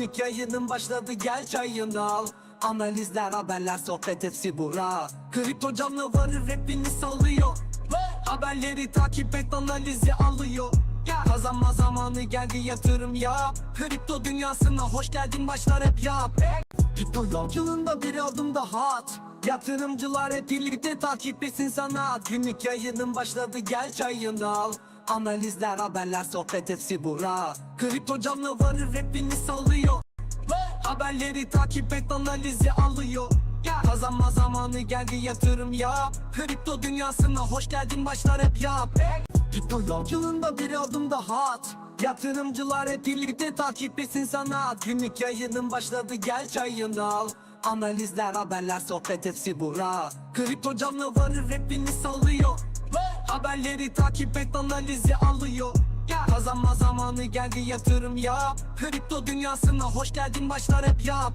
Günlük yayının başladı gel çayını al. Analizler haberler sohbet hepsi bura. Kripto canlı varır rapini sallıyor. Haberleri takip et analizi alıyor. Kazanma zamanı geldi yatırım yap. Kripto dünyasına hoş geldin başlar hep yap. Kripto yolculuğunda bir adım daha at. Yatırımcılar hep birlikte takip etsin sanat. Günlük yayının başladı gel çayını al Analizler haberler sohbet hepsi bura. Kripto canlı varır rapini sallıyor Haberleri takip et analizi alıyor. Kazanma zamanı geldi yatırım yap. Kripto dünyasına hoş geldin başlar hep yap. Kripto yolculuğunda bir adım daha at. Yatırımcılar hep birlikte takip etsin sanat. Günlük yayının başladı gel çayını al. Analizler haberler sohbet hepsi bura. Kripto canlı varır rapini sallıyor Haberleri takip et analizi alıyor. Kazanma zamanı geldi yatırım yap. Kripto dünyasına hoş geldin başlar hep yap.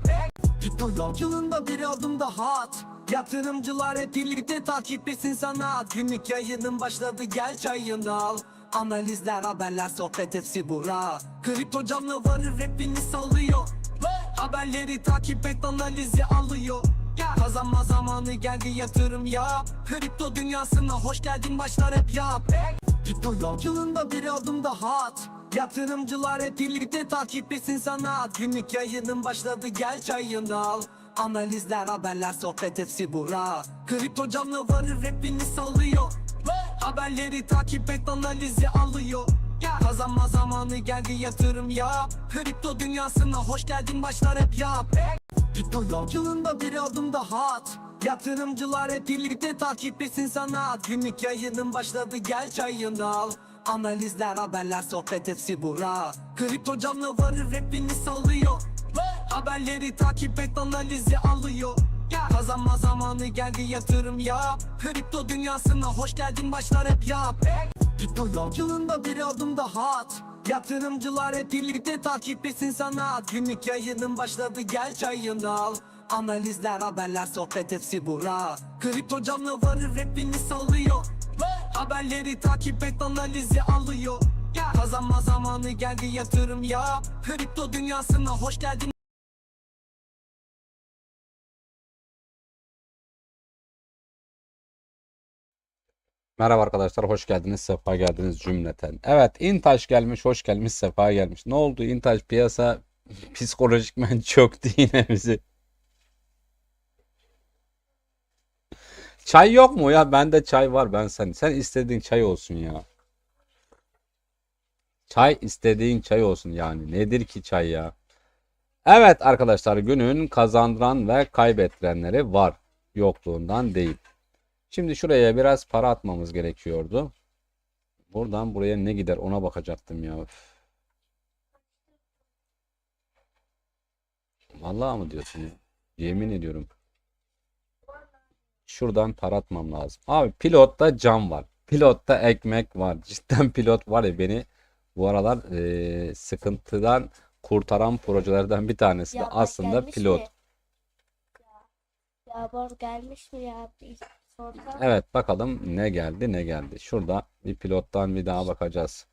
Kripto yolculuğunda bir adım daha at. Yatırımcılar hep birlikte takip etsin sanat. Günlük yayının başladı gel çayını al. Analizler haberler sohbet hepsi bura. Kripto canlı varır rapini sallıyor Haberleri takip et analizi alıyor Kazanma zamanı geldi yatırım yap. Kripto dünyasına hoş geldin başlar hep yap. Kripto yolculuğunda bir adım daha at. Yatırımcılar hep birlikte takip etsin sanat Günlük yayının başladı gel çayını al. Analizler haberler sohbet hepsi bura. Kripto canlı varır rapini sallıyor. Haberleri takip et analizi alıyor. Kazanma zamanı geldi yatırım yap. Kripto dünyasına hoş geldin başlar hep yap yolculuğunda bir adım daha at Yatırımcılar hep birlikte takip etsin sanat. Günlük yayının başladı gel çayını al. Analizler haberler sohbet hepsi bura. Kripto canlı varır rapini sallıyor Haberleri takip et analizi alıyor. Kazanma zamanı geldi yatırım yap. Kripto dünyasına hoş geldin başlar hep yap. Kripto yolculuğunda bir adım daha at Yatırımcılar hep birlikte takip etsin sanat Günlük yayının başladı gel çayını al. Analizler haberler sohbet hepsi bura. Kripto canlı varır rapini sallıyor. Haberleri takip et analizi alıyor. Kazanma zamanı geldi yatırım yap. Kripto dünyasına hoş geldin Merhaba arkadaşlar, hoş geldiniz, sefa geldiniz cümleten. Evet, İntaş gelmiş, hoş gelmiş, sefa gelmiş. Ne oldu? İntaş piyasa psikolojikmen çöktü yine bizi. Çay yok mu ya? Bende çay var, ben sen. Sen istediğin çay olsun ya. Çay istediğin çay olsun yani. Nedir ki çay ya? Evet arkadaşlar, günün kazandıran ve kaybettirenleri var. Yokluğundan değil. Şimdi şuraya biraz para atmamız gerekiyordu. Buradan buraya ne gider ona bakacaktım ya. Vallahi mı diyorsun ya? Yemin ediyorum. Şuradan para atmam lazım. Abi pilotta cam var. Pilotta ekmek var. Cidden pilot var ya beni bu aralar eee, sıkıntıdan kurtaran projelerden bir tanesi de Ya bak aslında gelmiş pilot. mi? Ya, Yağmur gelmiş mi ya? Evet bakalım ne geldi ne geldi. Şurada bir pilottan bir daha bakacağız.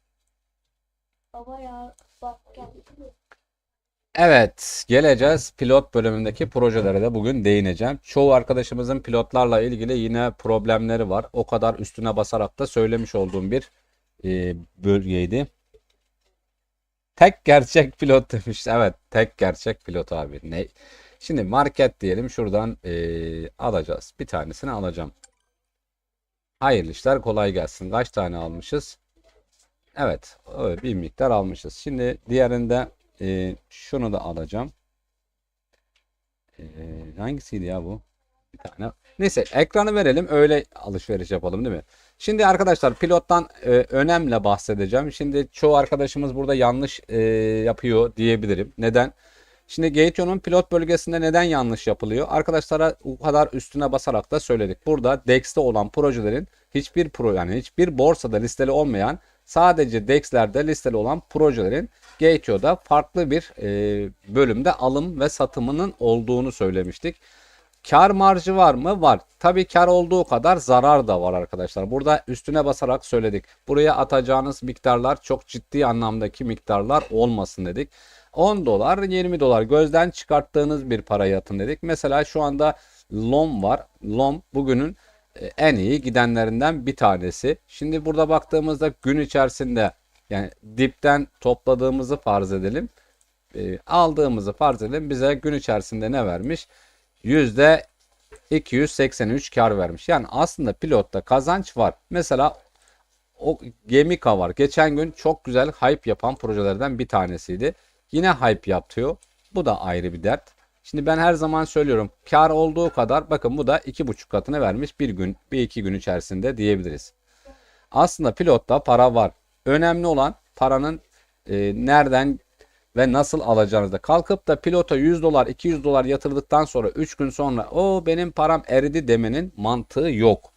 Baba ya bak geldi. Evet, geleceğiz. Pilot bölümündeki projelere de bugün değineceğim. Çoğu arkadaşımızın pilotlarla ilgili yine problemleri var. O kadar üstüne basarak da söylemiş olduğum bir e, bölgeydi. Tek gerçek pilot demiş. Evet, tek gerçek pilot abi. Ne? Şimdi market diyelim. Şuradan e, alacağız. Bir tanesini alacağım. Hayırlı işler, kolay gelsin. Kaç tane almışız? Evet, bir miktar almışız. Şimdi diğerinde e, şunu da alacağım. E, hangisiydi ya bu? Bir tane. Neyse ekranı verelim öyle alışveriş yapalım değil mi? Şimdi arkadaşlar pilottan e, önemle bahsedeceğim. Şimdi çoğu arkadaşımız burada yanlış e, yapıyor diyebilirim. Neden? Şimdi Gateon'un pilot bölgesinde neden yanlış yapılıyor? Arkadaşlara o kadar üstüne basarak da söyledik. Burada DEX'te olan projelerin hiçbir pro yani hiçbir borsada listeli olmayan sadece DEX'lerde listeli olan projelerin Gateo'da farklı bir e, bölümde alım ve satımının olduğunu söylemiştik. Kar marjı var mı? Var. Tabii kar olduğu kadar zarar da var arkadaşlar. Burada üstüne basarak söyledik. Buraya atacağınız miktarlar çok ciddi anlamdaki miktarlar olmasın dedik. 10 dolar 20 dolar gözden çıkarttığınız bir parayı atın dedik. Mesela şu anda LOM var. LOM bugünün e, en iyi gidenlerinden bir tanesi. Şimdi burada baktığımızda gün içerisinde yani dipten topladığımızı farz edelim. E, aldığımızı farz edelim. Bize gün içerisinde ne vermiş? Yüzde 283 kar vermiş. Yani aslında pilotta kazanç var. Mesela o Gemika var. Geçen gün çok güzel hype yapan projelerden bir tanesiydi. Yine hype yapıyor. Bu da ayrı bir dert. Şimdi ben her zaman söylüyorum. Kar olduğu kadar bakın bu da iki buçuk katını vermiş bir gün, bir iki gün içerisinde diyebiliriz. Aslında pilotta para var. Önemli olan paranın e, nereden ve nasıl alacağınızda. Kalkıp da pilota 100 dolar, 200 dolar yatırdıktan sonra 3 gün sonra o benim param eridi demenin mantığı yok.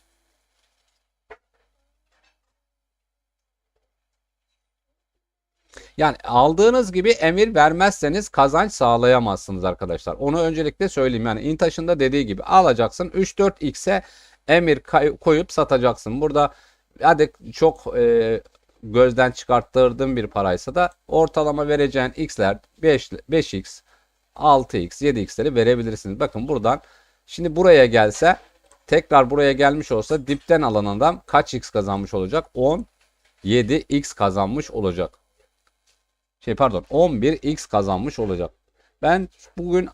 Yani aldığınız gibi emir vermezseniz kazanç sağlayamazsınız arkadaşlar. Onu öncelikle söyleyeyim. Yani İntaş'ın da dediği gibi alacaksın 3-4x'e emir koyup satacaksın. Burada hadi çok e, gözden çıkarttırdığım bir paraysa da ortalama vereceğin x'ler 5, 5x, 6x, 7x'leri verebilirsiniz. Bakın buradan şimdi buraya gelse tekrar buraya gelmiş olsa dipten alan adam kaç x kazanmış olacak? 10 7x kazanmış olacak şey pardon 11x kazanmış olacak. Ben bugün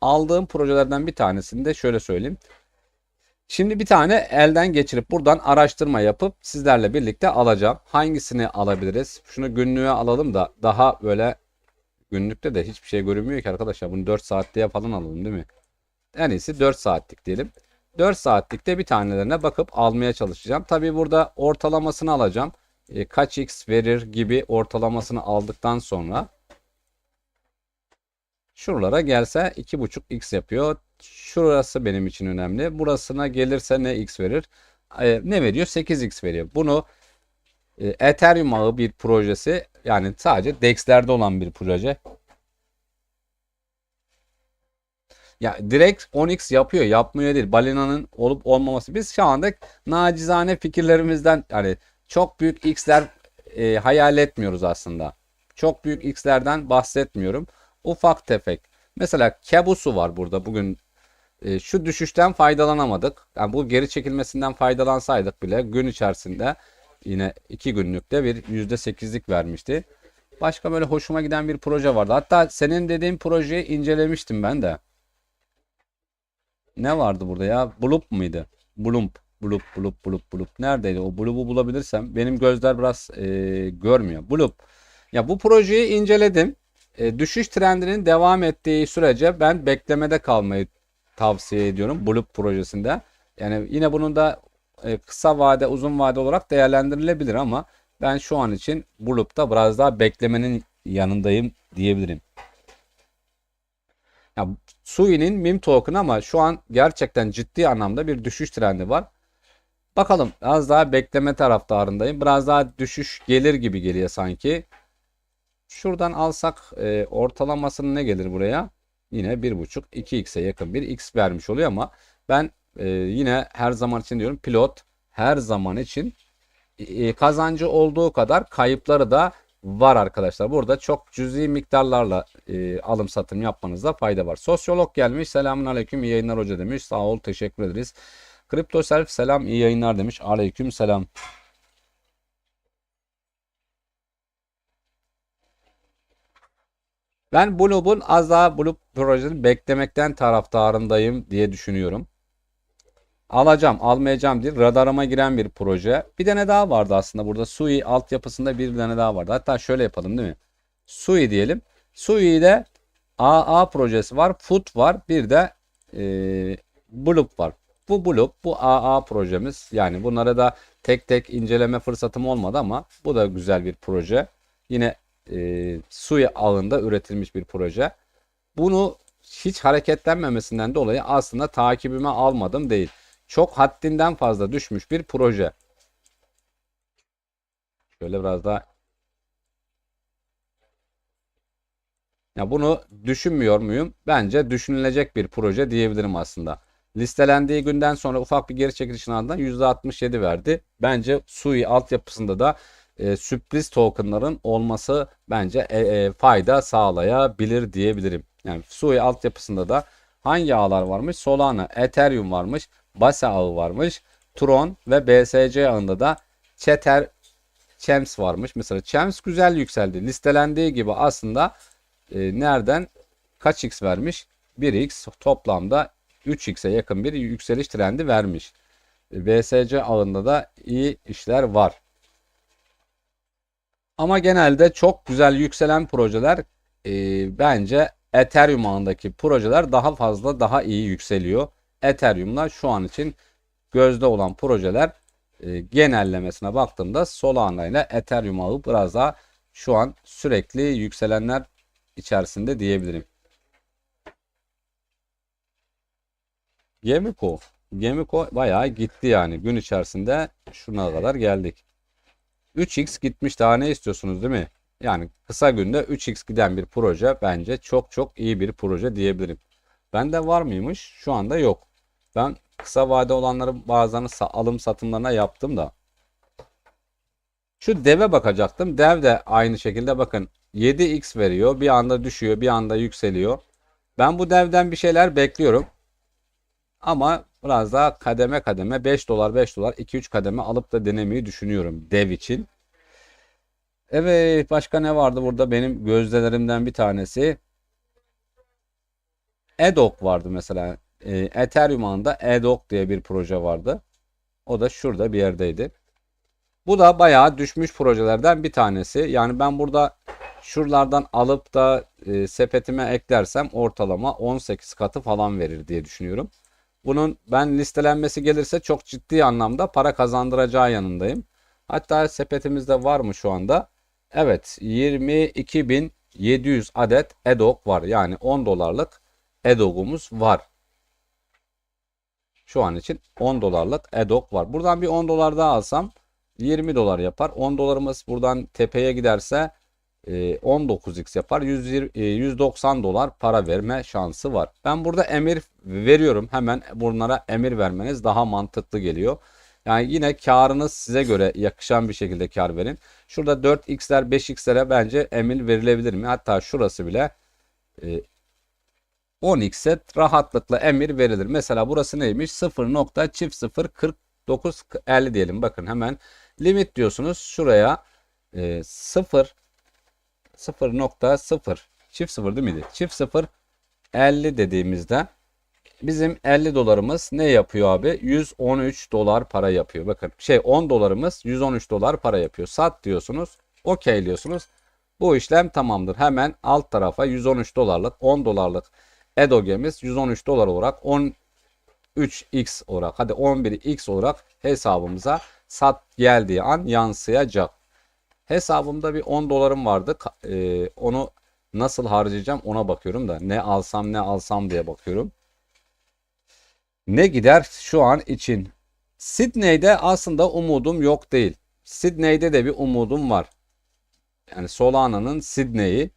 aldığım projelerden bir tanesini de şöyle söyleyeyim. Şimdi bir tane elden geçirip buradan araştırma yapıp sizlerle birlikte alacağım. Hangisini alabiliriz? Şunu günlüğe alalım da daha böyle günlükte de hiçbir şey görünmüyor ki arkadaşlar. Bunu 4 saatliğe falan alalım değil mi? En iyisi 4 saatlik diyelim. 4 saatlikte bir tanelerine bakıp almaya çalışacağım. Tabii burada ortalamasını alacağım e, kaç x verir gibi ortalamasını aldıktan sonra şuralara gelse 2.5x yapıyor. Şurası benim için önemli. Burasına gelirse ne x verir? E, ne veriyor? 8x veriyor. Bunu e, Ethereum ağı bir projesi yani sadece DEX'lerde olan bir proje. Ya direkt 10x yapıyor, yapmıyor değil. Balinanın olup olmaması. Biz şu anda nacizane fikirlerimizden yani çok büyük x'ler e, hayal etmiyoruz aslında. Çok büyük x'lerden bahsetmiyorum. Ufak tefek. Mesela Kebusu var burada bugün. E, şu düşüşten faydalanamadık. Yani bu geri çekilmesinden faydalansaydık bile gün içerisinde yine 2 günlükte bir %8'lik vermişti. Başka böyle hoşuma giden bir proje vardı. Hatta senin dediğin projeyi incelemiştim ben de. Ne vardı burada ya? Bloop mıydı? Bloomp. Bloop, bloop, bloop, bloop. Neredeydi? O bloop'u bulabilirsem. Benim gözler biraz e, görmüyor. Bloop. Ya bu projeyi inceledim. E, düşüş trendinin devam ettiği sürece ben beklemede kalmayı tavsiye ediyorum. Bloop projesinde. Yani yine bunun da e, kısa vade, uzun vade olarak değerlendirilebilir ama ben şu an için Bloop'ta biraz daha beklemenin yanındayım diyebilirim. Ya Sui'nin meme token ama şu an gerçekten ciddi anlamda bir düşüş trendi var. Bakalım az daha bekleme taraftarındayım. Biraz daha düşüş gelir gibi geliyor sanki. Şuradan alsak e, ortalamasını ne gelir buraya? Yine 1.5 2x'e yakın bir x vermiş oluyor ama ben e, yine her zaman için diyorum pilot her zaman için e, kazancı olduğu kadar kayıpları da var arkadaşlar. Burada çok cüzi miktarlarla e, alım satım yapmanızda fayda var. Sosyolog gelmiş. Selamun aleyküm. iyi yayınlar hoca demiş. Sağ ol. Teşekkür ederiz. Kripto Self selam iyi yayınlar demiş. Aleyküm selam. Ben Bloop'un az daha Bloop projesini beklemekten taraftarındayım diye düşünüyorum. Alacağım, almayacağım diye radarıma giren bir proje. Bir tane daha vardı aslında burada. Sui altyapısında bir tane daha vardı. Hatta şöyle yapalım değil mi? Sui diyelim. Sui'de AA projesi var. Foot var. Bir de e, Bloop var. Bu Bloop, bu AA projemiz. Yani bunlara da tek tek inceleme fırsatım olmadı ama bu da güzel bir proje. Yine e, Sui ağında üretilmiş bir proje. Bunu hiç hareketlenmemesinden dolayı aslında takibime almadım değil. Çok haddinden fazla düşmüş bir proje. Şöyle biraz daha Ya bunu düşünmüyor muyum? Bence düşünülecek bir proje diyebilirim aslında. Listelendiği günden sonra ufak bir geri çekilişin ardından %67 verdi. Bence Sui altyapısında da e, sürpriz tokenların olması bence e, e, fayda sağlayabilir diyebilirim. Yani Sui altyapısında da hangi ağlar varmış? Solana, Ethereum varmış, Base ağı varmış, Tron ve BSC ağında da Tether Chems varmış. Mesela Chems güzel yükseldi. Listelendiği gibi aslında e, nereden kaç x vermiş? 1x toplamda 3x'e yakın bir yükseliş trendi vermiş. BSC ağında da iyi işler var. Ama genelde çok güzel yükselen projeler e, bence Ethereum ağındaki projeler daha fazla daha iyi yükseliyor. Ethereum'la şu an için gözde olan projeler e, genellemesine baktığımda Solana ile Ethereum ağı biraz daha şu an sürekli yükselenler içerisinde diyebilirim. Gemiko. Gemiko bayağı gitti yani. Gün içerisinde şuna kadar geldik. 3x gitmiş daha ne istiyorsunuz değil mi? Yani kısa günde 3x giden bir proje bence çok çok iyi bir proje diyebilirim. Bende var mıymış? Şu anda yok. Ben kısa vade olanları sa- alım satımlarına yaptım da. Şu deve bakacaktım. Dev de aynı şekilde bakın 7x veriyor. Bir anda düşüyor, bir anda yükseliyor. Ben bu devden bir şeyler bekliyorum. Ama biraz daha kademe kademe 5 dolar 5 dolar 2-3 kademe alıp da denemeyi düşünüyorum dev için. Evet başka ne vardı burada benim gözdelerimden bir tanesi. Edok vardı mesela. E, Ethereum Edok diye bir proje vardı. O da şurada bir yerdeydi. Bu da bayağı düşmüş projelerden bir tanesi. Yani ben burada şuralardan alıp da e, sepetime eklersem ortalama 18 katı falan verir diye düşünüyorum. Bunun ben listelenmesi gelirse çok ciddi anlamda para kazandıracağı yanındayım. Hatta sepetimizde var mı şu anda? Evet 22.700 adet EDOG var. Yani 10 dolarlık EDOG'umuz var. Şu an için 10 dolarlık EDOG var. Buradan bir 10 dolar daha alsam 20 dolar yapar. 10 dolarımız buradan tepeye giderse 19x yapar. 120, e, 190 dolar para verme şansı var. Ben burada emir veriyorum. Hemen bunlara emir vermeniz daha mantıklı geliyor. Yani yine karınız size göre yakışan bir şekilde kar verin. Şurada 4x'ler 5x'lere bence emir verilebilir mi? Hatta şurası bile e, 10x'e rahatlıkla emir verilir. Mesela burası neymiş? 0.004950 diyelim. Bakın hemen limit diyorsunuz. Şuraya e, 0 0.0 çift 0 değil miydi? Çift 0 50 dediğimizde bizim 50 dolarımız ne yapıyor abi? 113 dolar para yapıyor. Bakın şey 10 dolarımız 113 dolar para yapıyor. Sat diyorsunuz. Okey diyorsunuz. Bu işlem tamamdır. Hemen alt tarafa 113 dolarlık 10 dolarlık EDOG'miz 113 dolar olarak 13x olarak hadi 11x olarak hesabımıza sat geldiği an yansıyacak. Hesabımda bir 10 dolarım vardı. E, onu nasıl harcayacağım ona bakıyorum da ne alsam ne alsam diye bakıyorum. Ne gider şu an için? Sydney'de aslında umudum yok değil. Sydney'de de bir umudum var. Yani Solana'nın Sydney'i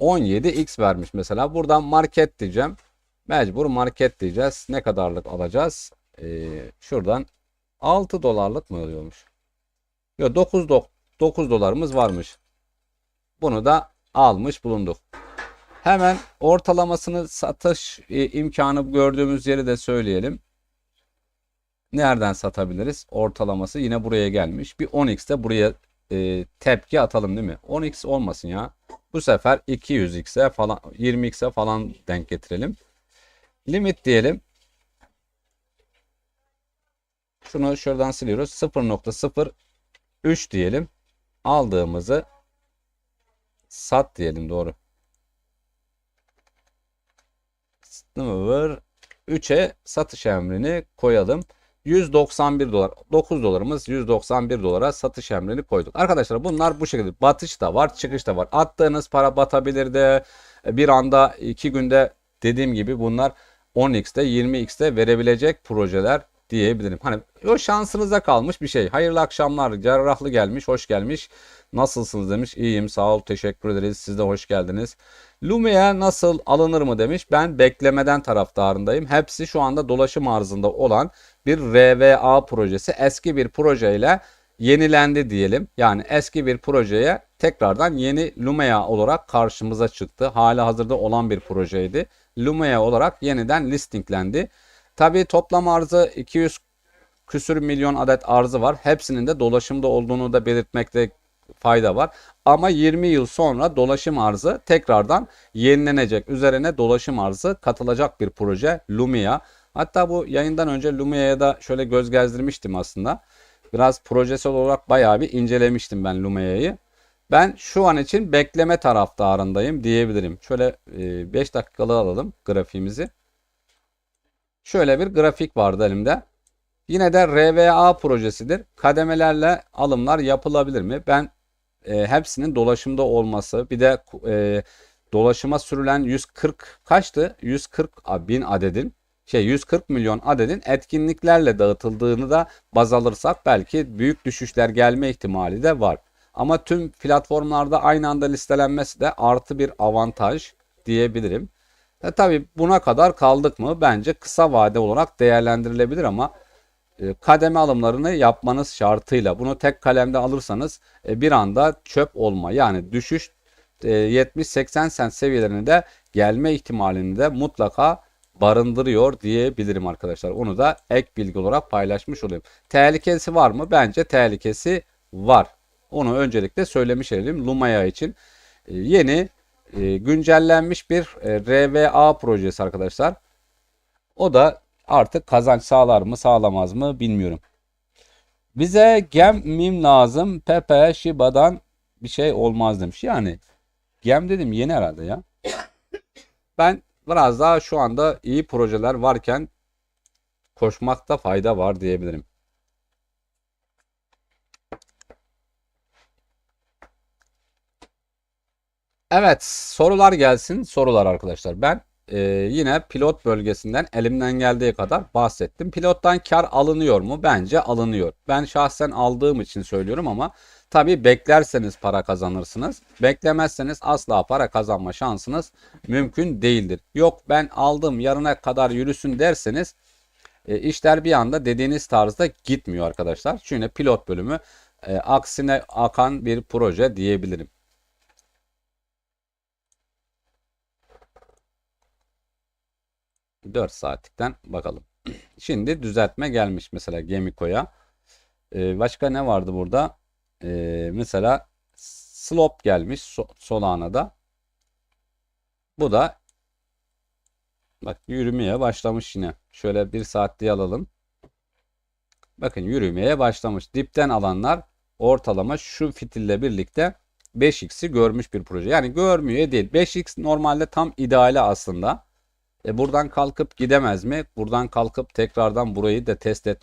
17x vermiş mesela. Buradan market diyeceğim. Mecbur market diyeceğiz. Ne kadarlık alacağız? Ee, şuradan 6 dolarlık mı oluyormuş? Yok 9, do- 9 dolarımız varmış. Bunu da almış bulunduk. Hemen ortalamasını satış e, imkanı gördüğümüz yeri de söyleyelim. Nereden satabiliriz? Ortalaması yine buraya gelmiş. Bir 10x de buraya e, tepki atalım değil mi? 10x olmasın ya. Bu sefer 200x'e falan 20x'e falan denk getirelim. Limit diyelim. Şunu şuradan siliyoruz. 0.03 diyelim. Aldığımızı sat diyelim doğru. Sınır 3'e satış emrini koyalım. 191 dolar. 9 dolarımız 191 dolara satış emrini koyduk. Arkadaşlar bunlar bu şekilde. Batış da var, çıkış da var. Attığınız para batabilir de bir anda 2 günde dediğim gibi bunlar 10x'te 20x'te verebilecek projeler diyebilirim. Hani o şansınıza kalmış bir şey. Hayırlı akşamlar. Cerrahlı gelmiş, hoş gelmiş. Nasılsınız demiş. İyiyim, sağ ol, teşekkür ederiz. Siz de hoş geldiniz. Lumia nasıl alınır mı demiş. Ben beklemeden taraftarındayım. Hepsi şu anda dolaşım arzında olan bir RVA projesi. Eski bir projeyle yenilendi diyelim. Yani eski bir projeye tekrardan yeni Lumea olarak karşımıza çıktı. Hali hazırda olan bir projeydi. Lumea olarak yeniden listinglendi. Tabii toplam arzı 200 küsür milyon adet arzı var. Hepsinin de dolaşımda olduğunu da belirtmekte fayda var. Ama 20 yıl sonra dolaşım arzı tekrardan yenilenecek. Üzerine dolaşım arzı katılacak bir proje Lumia. Hatta bu yayından önce Lumia'ya da şöyle göz gezdirmiştim aslında. Biraz projesel olarak bayağı bir incelemiştim ben Lumia'yı. Ben şu an için bekleme taraftarındayım diyebilirim. Şöyle 5 dakikalık alalım grafiğimizi. Şöyle bir grafik vardı elimde. Yine de RVA projesidir. Kademelerle alımlar yapılabilir mi? Ben e, hepsinin dolaşımda olması bir de e, dolaşıma sürülen 140 kaçtı? 140 bin adedin şey 140 milyon adedin etkinliklerle dağıtıldığını da baz alırsak belki büyük düşüşler gelme ihtimali de var. Ama tüm platformlarda aynı anda listelenmesi de artı bir avantaj diyebilirim. E tabii buna kadar kaldık mı? Bence kısa vade olarak değerlendirilebilir ama e, kademe alımlarını yapmanız şartıyla bunu tek kalemde alırsanız e, bir anda çöp olma yani düşüş e, 70-80 sent seviyelerine de gelme ihtimalini de mutlaka barındırıyor diyebilirim arkadaşlar. Onu da ek bilgi olarak paylaşmış olayım. Tehlikesi var mı? Bence tehlikesi var. Onu öncelikle söylemiş olayım. Lumaya için e, yeni e, güncellenmiş bir e, RVA projesi arkadaşlar. O da artık kazanç sağlar mı sağlamaz mı bilmiyorum. Bize gem mim lazım. Pepe Shiba'dan bir şey olmaz demiş. Yani gem dedim yeni herhalde ya. Ben biraz daha şu anda iyi projeler varken koşmakta fayda var diyebilirim. Evet sorular gelsin sorular arkadaşlar. Ben e, yine pilot bölgesinden elimden geldiği kadar bahsettim. Pilottan kar alınıyor mu? Bence alınıyor. Ben şahsen aldığım için söylüyorum ama tabii beklerseniz para kazanırsınız. Beklemezseniz asla para kazanma şansınız mümkün değildir. Yok ben aldım yarına kadar yürüsün derseniz e, işler bir anda dediğiniz tarzda gitmiyor arkadaşlar. Çünkü pilot bölümü e, aksine akan bir proje diyebilirim. Dört saatlikten bakalım. Şimdi düzeltme gelmiş mesela Gemiko'ya. Ee, başka ne vardı burada? Ee, mesela Slop gelmiş so Solana'da. Bu da bak yürümeye başlamış yine. Şöyle bir saatliği alalım. Bakın yürümeye başlamış. Dipten alanlar ortalama şu fitille birlikte 5x'i görmüş bir proje. Yani görmüyor değil. 5x normalde tam ideali aslında. E buradan kalkıp gidemez mi? Buradan kalkıp tekrardan burayı da test et